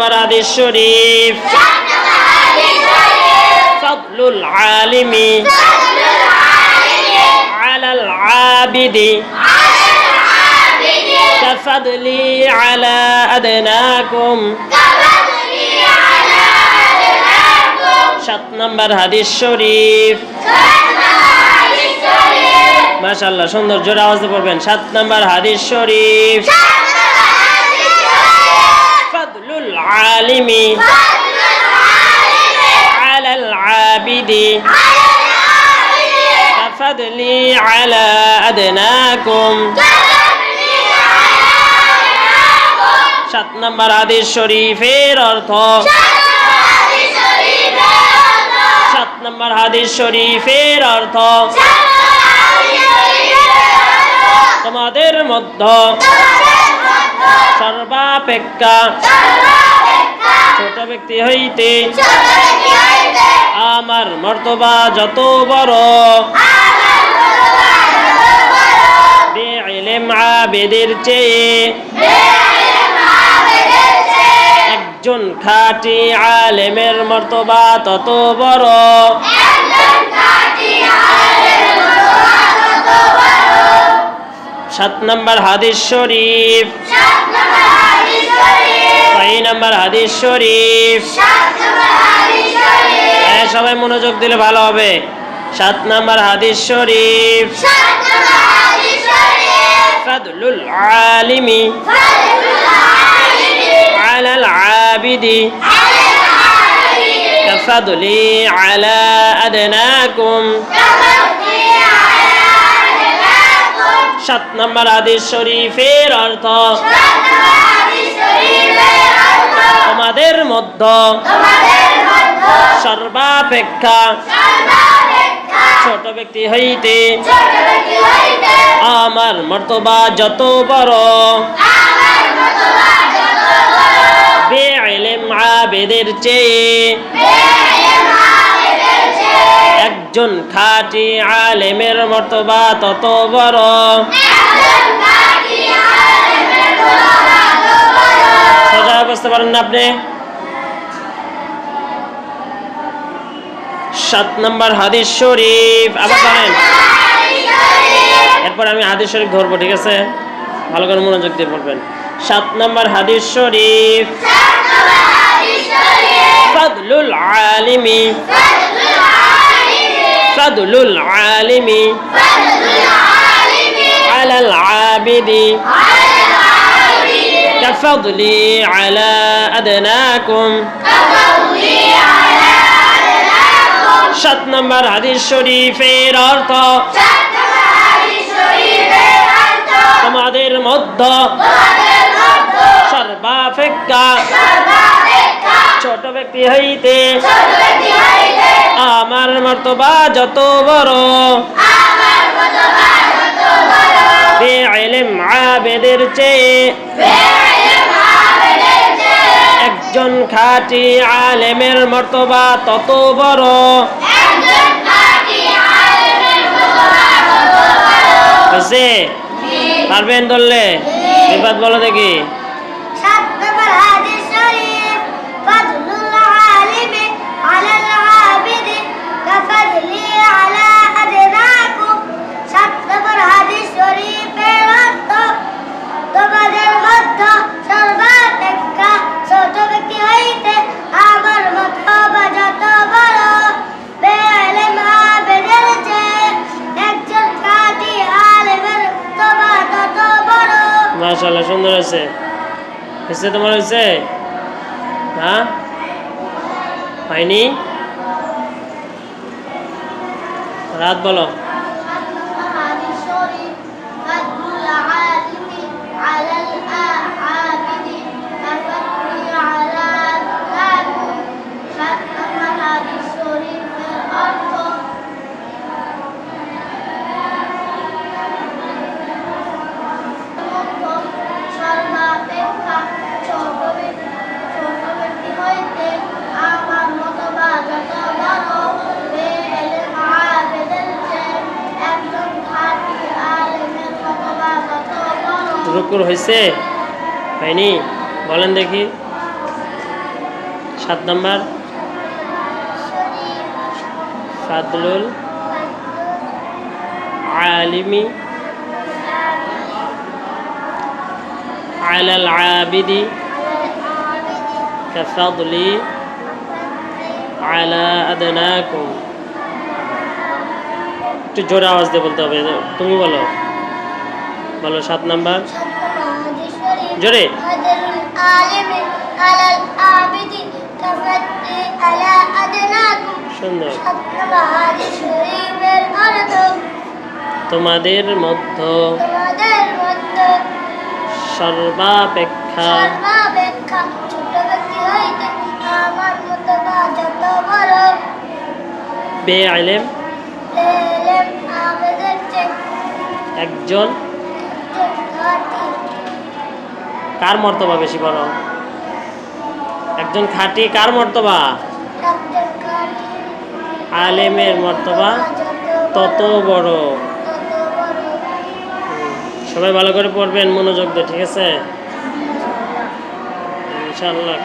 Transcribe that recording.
হাদিস শরীফ। ফাদলুল আলিমি। আলাল আবিদি। কাফাদলি আলা আদনাকুম। সাত নম্বর হাদিস শরীফ। মাশাল্লাহ সুন্দর জোরে আওয়াজ পড়বেন। সাত নম্বর হাদিস শরীফ। ফাদলুল আলিমি على العابد كفضلي على أدناكم সাত নম্বর হাদিস শরীফের অর্থ সাত নম্বর হাদিস শরীফের অর্থ তোমাদের মধ্য সর্বাপেক্ষা ব্যক্তি হইতে আমার মর্তবা যত বড়। চেয়ে একজন খাটি আলেমের মর্তবা তত বড়। সাত নম্বর হাদিস শরীফ। ছয় শরীফ। হ্যাঁ সবাই মনোযোগ দিলে ভালো হবে। সাত নম্বর হাদিস শরীফ। ফাদুল আলিমি। আলাল আবিদি। ফাদুলি আলা আদনাকুম। সাত নম্বর হাদিস শরীফের অর্থ। মধ্য। সর্বাপেক্ষা। ছোট ব্যক্তি হইতে আমার মর্তবা যত বড়। চেয়ে একজন খাঁটি আলেমের মর্তবা তত বড়। সোজা বুঝতে পারেন না আপনি? সাত নম্বর হাদিস শরীফ আবার ধরেন এরপর আমি হাদিস শরীফ ধরবো ঠিক আছে ভালো করে মনোযোগ দিয়ে পড়বেন সাত নম্বর হাদিস শরীফ ফাদলুল আলিমি ফাদলুল আলিমি على العابد كفضلي على أدناكم সাত নম্বর হাদিস শরীফের অর্থ, তোমাদের মধ্য, সর্বাপেক্ষা, ছোট ব্যক্তি হইতে, আমার মর্তবা যত বড় চেয়ে, একজন খাটি আলেমের মর্তবা তত বড়। বুঝছে পারবেন ধরলে? বিপদ বলো দেখি। মাশাল্লাহ সুন্দর আছে হয়েছে তোমার হয়েছে? হ্যাঁ হয়নি? রাত বলো। রুকুর হয়েছে হয়নি বলেন দেখি সাত নাম্বার শরীফ ফাদলুল আলিমি على العابد كفضلي على أدناكم একটু জোরে আওয়াজ দিয়ে বলতে হবে তুমি বলো বলো সাত নাম্বার। জোরে। সুন্দর। তোমাদের মধ্য সর্বাপেক্ষা বে আইলেম একজন কার মর্তবা বেশি বড় একজন খাঁটি কার মর্তবা? আলেমের মর্তবা? তত বড়। সবাই ভালো করে পড়বেন, মনোযোগ দিয়ে, ঠিক আছে? ইনশাআল্লাহ